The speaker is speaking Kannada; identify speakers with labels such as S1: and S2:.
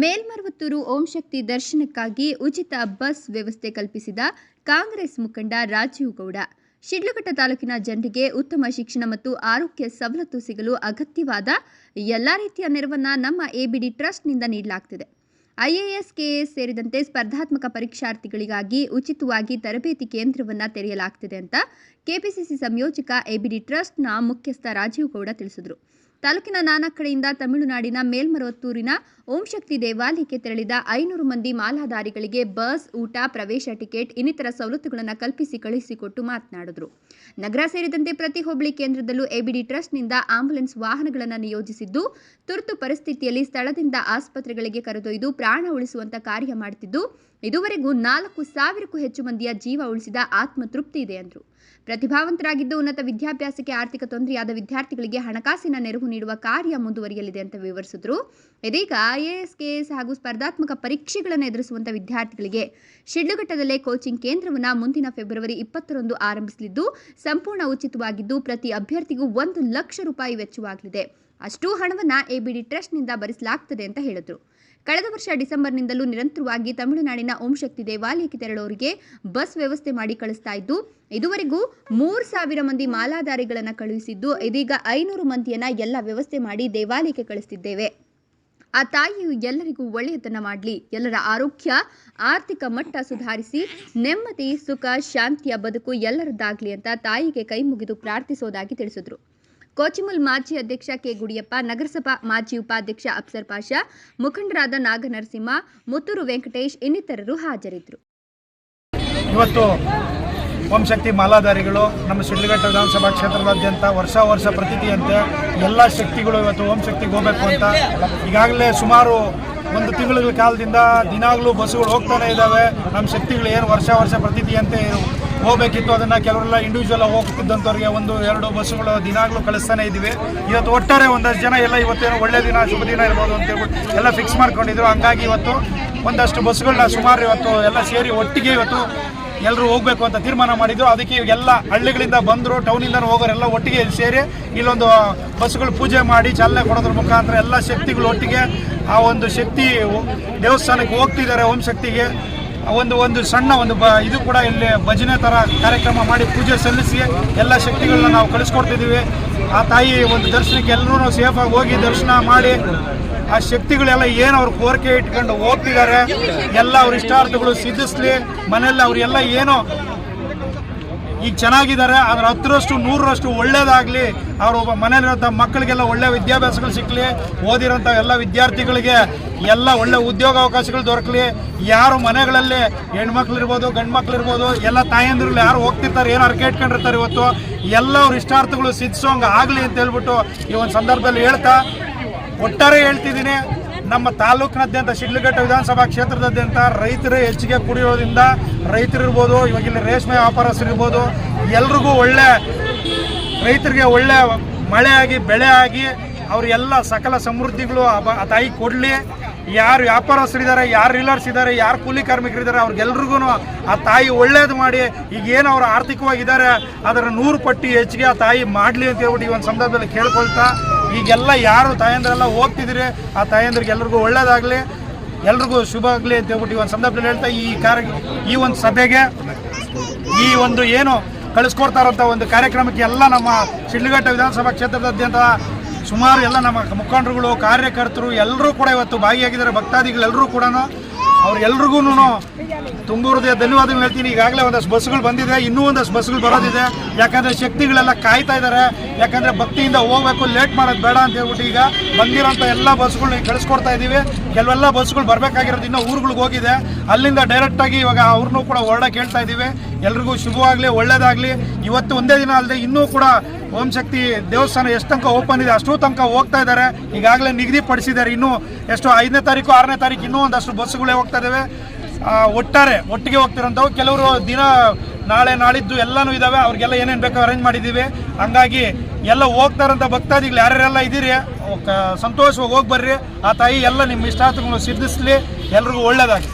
S1: ಮೇಲ್ಮರುವತ್ತೂರು ಓಂ ಶಕ್ತಿ ದರ್ಶನಕ್ಕಾಗಿ ಉಚಿತ ಬಸ್ ವ್ಯವಸ್ಥೆ ಕಲ್ಪಿಸಿದ ಕಾಂಗ್ರೆಸ್ ಮುಖಂಡ ರಾಜೀವ್ ಗೌಡ. ಶಿಡ್ಲಘಟ್ಟ ತಾಲೂಕಿನ ಜನರಿಗೆ ಉತ್ತಮ ಶಿಕ್ಷಣ ಮತ್ತು ಆರೋಗ್ಯ ಸವಲತ್ತು ಸಿಗಲು ಅಗತ್ಯವಾದ ಎಲ್ಲ ರೀತಿಯ ನೆರವನ್ನು ನಮ್ಮ ಎಬಿಡಿ ಟ್ರಸ್ಟ್ನಿಂದ ನೀಡಲಾಗ್ತಿದೆ. ಐಎಎಸ್, ಕೆಎಎಸ್ ಸೇರಿದಂತೆ ಸ್ಪರ್ಧಾತ್ಮಕ ಪರೀಕ್ಷಾರ್ಥಿಗಳಿಗಾಗಿ ಉಚಿತವಾಗಿ ತರಬೇತಿ ಕೇಂದ್ರವನ್ನು ತೆರೆಯಲಾಗ್ತಿದೆ ಅಂತ ಕೆಪಿಸಿಸಿ ಸಂಯೋಜಕ ಎಬಿಡಿ ಟ್ರಸ್ಟ್ನ ಮುಖ್ಯಸ್ಥ ರಾಜೀವ್ ಗೌಡ ತಿಳಿಸಿದರು. ತಾಲೂಕಿನ ನಾನಾ ಕಡೆಯಿಂದ ತಮಿಳುನಾಡಿನ ಮೇಲ್ಮರುವತ್ತೂರಿನ ಓಂ ಶಕ್ತಿ ದೇವಾಲಯಕ್ಕೆ ತೆರಳಿದ ಐನೂರು ಮಂದಿ ಮಾಲಾಧಾರಿಗಳಿಗೆ ಬಸ್, ಊಟ, ಪ್ರವೇಶ ಟಿಕೆಟ್, ಇನ್ನಿತರ ಸವಲತ್ತುಗಳನ್ನು ಕಲ್ಪಿಸಿ ಕಳುಹಿಸಿಕೊಟ್ಟು ಮಾತನಾಡಿದರು. ನಗರ ಸೇರಿದಂತೆ ಪ್ರತಿ ಹೋಬಳಿ ಕೇಂದ್ರದಲ್ಲೂ ಎಬಿಡಿ ಟ್ರಸ್ಟ್ನಿಂದ ಆಂಬ್ಯುಲೆನ್ಸ್ ವಾಹನಗಳನ್ನು ನಿಯೋಜಿಸಿದ್ದು, ತುರ್ತು ಪರಿಸ್ಥಿತಿಯಲ್ಲಿ ಸ್ಥಳದಿಂದ ಆಸ್ಪತ್ರೆಗಳಿಗೆ ಕರೆದೊಯ್ದು ಪ್ರಾಣ ಉಳಿಸುವಂತ ಕಾರ್ಯ ಮಾಡುತ್ತಿದ್ದು ಇದುವರೆಗೂ ನಾಲ್ಕು ಸಾವಿರಕ್ಕೂ ಹೆಚ್ಚು ಮಂದಿಯ ಜೀವ ಉಳಿಸಿದ ಆತ್ಮತೃಪ್ತಿ ಇದೆ ಎಂದರು ಪ್ರತಿಭಾವಂತರಾಗಿದ್ದು ಉನ್ನತ ವಿದ್ಯಾಭ್ಯಾಸಕ್ಕೆ ಆರ್ಥಿಕ ತೊಂದರೆಯಾದ ವಿದ್ಯಾರ್ಥಿಗಳಿಗೆ ಹಣಕಾಸಿನ ನೆರವು ನೀಡುವ ಕಾರ್ಯ ಮುಂದುವರಿಯಲಿದೆ ಅಂತ ವಿವರಿಸಿದರು. ಇದೀಗ ಐಎಎಸ್ ಕೆಎಸ್ ಹಾಗೂ ಸ್ಪರ್ಧಾತ್ಮಕ ಪರೀಕ್ಷೆಗಳನ್ನು ಎದುರಿಸುವಂತಹ ವಿದ್ಯಾರ್ಥಿಗಳಿಗೆ ಶಿಡ್ಲಘಟ್ಟದಲ್ಲೇ ಕೋಚಿಂಗ್ ಕೇಂದ್ರವನ್ನು ಮುಂದಿನ ಫೆಬ್ರವರಿ ಇಪ್ಪತ್ತರಂದು ಆರಂಭಿಸಲಿದ್ದು, ಸಂಪೂರ್ಣ ಉಚಿತವಾಗಿದ್ದು ಪ್ರತಿ ಅಭ್ಯರ್ಥಿಗೂ ಒಂದು ಲಕ್ಷ ರೂಪಾಯಿ ವೆಚ್ಚವಾಗಲಿದೆ. ಅಷ್ಟೂ ಹಣವನ್ನ ಎಬಿಡಿ ಟ್ರಸ್ಟ್ನಿಂದ ಭರಿಸಲಾಗ್ತದೆ ಅಂತ ಹೇಳಿದರು. ಕಳೆದ ವರ್ಷ ಡಿಸೆಂಬರ್ನಿಂದಲೂ ನಿರಂತರವಾಗಿ ತಮಿಳುನಾಡಿನ ಓಂಶಕ್ತಿ ದೇವಾಲಯಕ್ಕೆ ತೆರಳೋರಿಗೆ ಬಸ್ ವ್ಯವಸ್ಥೆ ಮಾಡಿ ಕಳಿಸ್ತಾ ಇದ್ದು, ಇದುವರೆಗೂ ಮೂರು ಸಾವಿರ ಮಂದಿ ಮಾಲಾಧಾರಿಗಳನ್ನು ಕಳುಹಿಸಿದ್ದು, ಇದೀಗ ಐನೂರು ಮಂದಿಯನ್ನ ಎಲ್ಲ ವ್ಯವಸ್ಥೆ ಮಾಡಿ ದೇವಾಲಯಕ್ಕೆ ಕಳಿಸ್ತಿದ್ದೇವೆ. ಆ ತಾಯಿಯು ಎಲ್ಲರಿಗೂ ಒಳ್ಳೆಯದನ್ನ ಮಾಡಲಿ. ಎಲ್ಲರ ಆರೋಗ್ಯ ಆರ್ಥಿಕ ಮಟ್ಟ ಸುಧಾರಿಸಿ, ನೆಮ್ಮದಿ, ಸುಖ, ಶಾಂತಿಯ ಬದುಕು ಎಲ್ಲರದ್ದಾಗಲಿ ಅಂತ ತಾಯಿಗೆ ಕೈ ಮುಗಿದು ಪ್ರಾರ್ಥಿಸೋದಾಗಿ ತಿಳಿಸಿದರು. ಕೋಚಿಮುಲ್ ಮಾಜಿ ಅಧ್ಯಕ್ಷ ಕೆ. ಗುಡಿಯಪ್ಪ, ನಗರಸಭಾ ಮಾಜಿ ಉಪಾಧ್ಯಕ್ಷ ಅಫ್ಸರ್ ಪಾಷಾ, ಮುಖಂಡರಾದ ನಾಗನರಸಿಂಹ, ಮುತ್ತೂರು ವೆಂಕಟೇಶ್ ಇನ್ನಿತರರು ಹಾಜರಿದ್ದರು
S2: ಇವತ್ತು ಓಂ ಶಕ್ತಿ ಮಾಲಾಧಾರಿಗಳು, ನಮ್ಮ ಶಿಡ್ಲಘಟ್ಟ ವಿಧಾನಸಭಾ ಕ್ಷೇತ್ರದಾದ್ಯಂತ ವರ್ಷ ವರ್ಷ ಪ್ರತಿಥಿಯಂತೆ ಎಲ್ಲ ಶಕ್ತಿಗಳು ಇವತ್ತು ಓಂ ಶಕ್ತಿಗೆ ಹೋಗಬೇಕು ಅಂತ. ಈಗಾಗಲೇ ಸುಮಾರು ಒಂದು ತಿಂಗಳ ಕಾಲದಿಂದ ದಿನಾಗಲೂ ಬಸ್ಸುಗಳು ಹೋಗ್ತಾನೆ ಇದ್ದಾವೆ. ನಮ್ಮ ಶಕ್ತಿಗಳು ಏನು ವರ್ಷ ವರ್ಷ ಪ್ರತಿಥಿಯಂತೆ ಹೋಗಬೇಕಿತ್ತು. ಅದನ್ನು ಕೆಲವರೆಲ್ಲ ಇಂಡಿವಿಜುವಲ್ ಹೋಗ್ತಿದ್ದಂಥವ್ರಿಗೆ ಒಂದು ಎರಡು ಬಸ್ಸುಗಳು ದಿನಾಗಲೂ ಕಳಿಸ್ತಾನೆ ಇದ್ದೀವಿ. ಇವತ್ತು ಒಟ್ಟಾರೆ ಒಂದಷ್ಟು ಜನ ಎಲ್ಲ ಇವತ್ತೇನು ಒಳ್ಳೆ ದಿನ, ಶುಭ ದಿನ ಇರ್ಬೋದು ಅಂತ ಹೇಳ್ಬಿಟ್ಟು ಎಲ್ಲ ಫಿಕ್ಸ್ ಮಾಡ್ಕೊಂಡಿದ್ರು. ಹಂಗಾಗಿ ಇವತ್ತು ಒಂದಷ್ಟು ಬಸ್ಸುಗಳನ್ನ ಸುಮಾರು ಇವತ್ತು ಎಲ್ಲ ಸೇರಿ ಒಟ್ಟಿಗೆ ಇವತ್ತು ಎಲ್ಲರೂ ಹೋಗಬೇಕು ಅಂತ ತೀರ್ಮಾನ ಮಾಡಿದ್ರು. ಅದಕ್ಕೆ ಎಲ್ಲ ಹಳ್ಳಿಗಳಿಂದ ಬಂದರು ಟೌನಿಂದ ಹೋಗೋರೆಲ್ಲ ಒಟ್ಟಿಗೆ ಸೇರಿ ಇಲ್ಲೊಂದು ಬಸ್ಸುಗಳು ಪೂಜೆ ಮಾಡಿ ಚಾಲನೆ ಕೊಡೋದ್ರ ಮುಖಾಂತರ ಎಲ್ಲ ಶಕ್ತಿಗಳು ಒಟ್ಟಿಗೆ ಆ ಒಂದು ಶಕ್ತಿ ದೇವಸ್ಥಾನಕ್ಕೆ ಹೋಗ್ತಿದ್ದಾರೆ ಓಂ ಶಕ್ತಿಗೆ. ಒಂದು ಒಂದು ಸಣ್ಣ ಒಂದು ಬ, ಇದು ಕೂಡ ಇಲ್ಲಿ ಭಜನೆ ಥರ ಕಾರ್ಯಕ್ರಮ ಮಾಡಿ ಪೂಜೆ ಸಲ್ಲಿಸಿ ಎಲ್ಲ ಶಕ್ತಿಗಳನ್ನ ನಾವು ಕಳಿಸ್ಕೊಡ್ತಿದ್ದೀವಿ. ಆ ತಾಯಿ ಒಂದು ದರ್ಶನಕ್ಕೆ ಎಲ್ಲರೂ ಸೇಫಾಗಿ ಹೋಗಿ ದರ್ಶನ ಮಾಡಿ ಆ ಶಕ್ತಿಗಳೆಲ್ಲ ಏನು ಅವ್ರ ಕೋರಿಕೆ ಇಟ್ಕೊಂಡು ಹೋಗ್ತಿದ್ದಾರೆ? ಎಲ್ಲ ಅವ್ರ ಇಷ್ಟಾರ್ಥಗಳು ಸಿದ್ಧಿಸ್ಲಿ. ಮನೆಯಲ್ಲಿ ಅವರೆಲ್ಲ ಏನು ಈಗ ಚೆನ್ನಾಗಿದ್ದಾರೆ ಅದ್ರ ಹತ್ತರಷ್ಟು, ನೂರರಷ್ಟು ಒಳ್ಳೇದಾಗಲಿ. ಅವ್ರ ಒಬ್ಬ ಮನೇಲಿರೋಂಥ ಮಕ್ಕಳಿಗೆಲ್ಲ ಒಳ್ಳೆ ವಿದ್ಯಾಭ್ಯಾಸಗಳು ಸಿಕ್ಕಲಿ ಓದಿರೋಂಥ ಎಲ್ಲ ವಿದ್ಯಾರ್ಥಿಗಳಿಗೆ ಎಲ್ಲ ಒಳ್ಳೆ ಉದ್ಯೋಗಾವಕಾಶಗಳು ದೊರಕಲಿ. ಯಾರು ಮನೆಗಳಲ್ಲಿ ಹೆಣ್ಮಕ್ಳು ಇರ್ಬೋದು ಗಂಡು ಮಕ್ಳು ಇರ್ಬೋದು ಎಲ್ಲ ತಾಯಂದಿರುಗಳು ಯಾರು ಹೋಗ್ತಿರ್ತಾರೆ ಏನು ಅರ್ಕೆ ಇಟ್ಕೊಂಡಿರ್ತಾರೆ ಇವತ್ತು, ಎಲ್ಲ ಅವ್ರ ಇಷ್ಟಾರ್ಥಗಳು ಸಿದ್ಧಿಸೋಂಗೆ ಆಗಲಿ ಅಂತ ಹೇಳ್ಬಿಟ್ಟು ಈ ಒಂದು ಸಂದರ್ಭದಲ್ಲಿ ಹೇಳ್ತಾ ಒಟ್ಟಾರೆ ಹೇಳ್ತಿದ್ದೀನಿ, ನಮ್ಮ ತಾಲೂಕಿನಾದ್ಯಂತ ಶಿಡ್ಲಘಟ್ಟ ವಿಧಾನಸಭಾ ಕ್ಷೇತ್ರದಾದ್ಯಂತ ರೈತರು ಹೆಚ್ಚಿಗೆ ಕುಡಿಯೋದ್ರಿಂದ ರೈತರಿರ್ಬೋದು, ಇವಾಗ ಇಲ್ಲಿ ರೇಷ್ಮೆ ವ್ಯಾಪಾರಸ್ಥರು ಇರ್ಬೋದು ಎಲ್ರಿಗೂ ಒಳ್ಳೆ, ರೈತರಿಗೆ ಒಳ್ಳೆ ಮಳೆ ಆಗಿ, ಬೆಳೆ ಆಗಿ ಅವರೆಲ್ಲ ಸಕಲ ಸಮೃದ್ಧಿಗಳು ಆ ತಾಯಿ ಕೊಡಲಿ. ಯಾರು ವ್ಯಾಪಾರಸ್ಥರಿದ್ದಾರೆ ಯಾರು ರೀಲರ್ಸ್ ಇದ್ದಾರೆ ಯಾರು ಕೂಲಿ ಕಾರ್ಮಿಕರಿದ್ದಾರೆ ಅವ್ರಿಗೆಲ್ರಿಗೂ ಆ ತಾಯಿ ಒಳ್ಳೇದು ಮಾಡಿ, ಈಗ ಏನು ಅವರು ಆರ್ಥಿಕವಾಗಿದ್ದಾರೆ, ಅದರ ನೂರು ಪಟ್ಟಿ ಹೆಚ್ಚಿಗೆ ಆ ತಾಯಿ ಮಾಡಲಿ ಅಂತ ಹೇಳ್ಬಿಟ್ಟು ಈ ಒಂದು ಸಂದರ್ಭದಲ್ಲಿ ಕೇಳ್ಕೊಳ್ತಾ ಈಗೆಲ್ಲ ಯಾರು ತಾಯಂದ್ರೆಲ್ಲ ಹೋಗ್ತಿದ್ದೀರಿ ಆ ತಾಯಂದ್ರಿಗೆ ಎಲ್ರಿಗೂ ಒಳ್ಳೇದಾಗಲಿ, ಎಲ್ರಿಗೂ ಶುಭ ಆಗಲಿ ಅಂತ ಹೇಳ್ಬಿಟ್ಟು ಈ ಒಂದು ಸಂದರ್ಭದಲ್ಲಿ ಹೇಳ್ತಾ ಈ ಕಾರ್ಯ, ಈ ಒಂದು ಸಭೆಗೆ ಈ ಒಂದು ಏನು ಕಳಿಸ್ಕೊಡ್ತಾರಂಥ ಒಂದು ಕಾರ್ಯಕ್ರಮಕ್ಕೆ ಎಲ್ಲ ನಮ್ಮ ಶಿಡ್ಲಘಟ್ಟ ವಿಧಾನಸಭಾ ಕ್ಷೇತ್ರದಾದ್ಯಂತ ಸುಮಾರು ಎಲ್ಲ ನಮ್ಮ ಮುಖಂಡರುಗಳು, ಕಾರ್ಯಕರ್ತರು ಎಲ್ಲರೂ ಕೂಡ ಇವತ್ತು ಭಾಗಿಯಾಗಿದ್ದಾರೆ, ಭಕ್ತಾದಿಗಳೆಲ್ಲರೂ ಕೂಡ ಅವ್ರಿಗೆಲ್ರಿಗೂ ತುಂಬು ಹೃದಯ ಧನ್ಯವಾದಗಳು ಹೇಳ್ತೀನಿ. ಈಗಾಗಲೇ ಒಂದಷ್ಟು ಬಸ್ಗಳು ಬಂದಿದೆ, ಇನ್ನೂ ಒಂದಷ್ಟು ಬಸ್ಗಳು ಬರೋದಿದೆ. ಯಾಕಂದರೆ ಶಕ್ತಿಗಳೆಲ್ಲ ಕಾಯ್ತಾ ಇದ್ದಾರೆ ಯಾಕಂದರೆ ಭಕ್ತಿಯಿಂದ ಹೋಗ್ಬೇಕು, ಲೇಟ್ ಮಾಡೋದು ಬೇಡ ಅಂತ ಹೇಳ್ಬಿಟ್ಟು ಈಗ ಬಂದಿರೋಂಥ ಎಲ್ಲ ಬಸ್ಗಳನ್ನ ಕಳಿಸ್ಕೊಡ್ತಾ ಇದ್ದೀವಿ ಕೆಲವೆಲ್ಲ ಬಸ್ಗಳು ಬರಬೇಕಾಗಿರೋದು ಇನ್ನೂ ಊರುಗಳಿಗೆ ಹೋಗಿದೆ. ಅಲ್ಲಿಂದ ಡೈರೆಕ್ಟಾಗಿ ಇವಾಗ ಅವ್ರನ್ನೂ ಕೂಡ ಹೊರಡಕ್ಕೆ ಹೇಳ್ತಾ ಇದ್ದೀವಿ ಎಲ್ರಿಗೂ ಶುಭವಾಗಲಿ, ಒಳ್ಳೇದಾಗಲಿ. ಇವತ್ತು ಒಂದೇ ದಿನ ಅಲ್ಲದೆ ಇನ್ನೂ ಕೂಡ ಓಂ ಶಕ್ತಿ ದೇವಸ್ಥಾನ ಎಷ್ಟು ತನಕ ಓಪನ್ ಇದೆ, ಅಷ್ಟು ತನಕ ಹೋಗ್ತಾ ಇದ್ದಾರೆ ಈಗಾಗಲೇ ನಿಗದಿಪಡಿಸಿದ್ದಾರೆ ಇನ್ನೂ ಎಷ್ಟು ಐದನೇ ತಾರೀಕು, ಆರನೇ ತಾರೀಕು ಇನ್ನೂ ಒಂದಷ್ಟು ಬಸ್ಸುಗಳೇ ಹೋಗ್ತಾ ಇದ್ದಾವೆ ಒಟ್ಟಾರೆ ಒಟ್ಟಿಗೆ ಹೋಗ್ತಿರೋಂಥವು. ಕೆಲವರು ದಿನ ನಾಳೆ, ನಾಳಿದ್ದು ಎಲ್ಲನೂ ಇದ್ದಾವೆ ಅವ್ರಿಗೆಲ್ಲ ಏನೇನು ಬೇಕೋ ಅರೇಂಜ್ ಮಾಡಿದ್ದೀವಿ. ಹಂಗಾಗಿ ಎಲ್ಲ ಹೋಗ್ತಾ ಇರೋಂಥ ಭಕ್ತಾದಿಗಳು ಯಾರ್ಯಾರೆಲ್ಲ ಇದ್ದೀರಿ ಸಂತೋಷವಾಗಿ ಹೋಗಿ ಬರ್ರಿ. ಆ ತಾಯಿ ಎಲ್ಲ ನಿಮ್ಮ ಇಷ್ಟಾರ್ಥಗಳು ಸಿದ್ಧಿಸ್ಲಿ. ಎಲ್ರಿಗೂ ಒಳ್ಳೇದಾಗಿ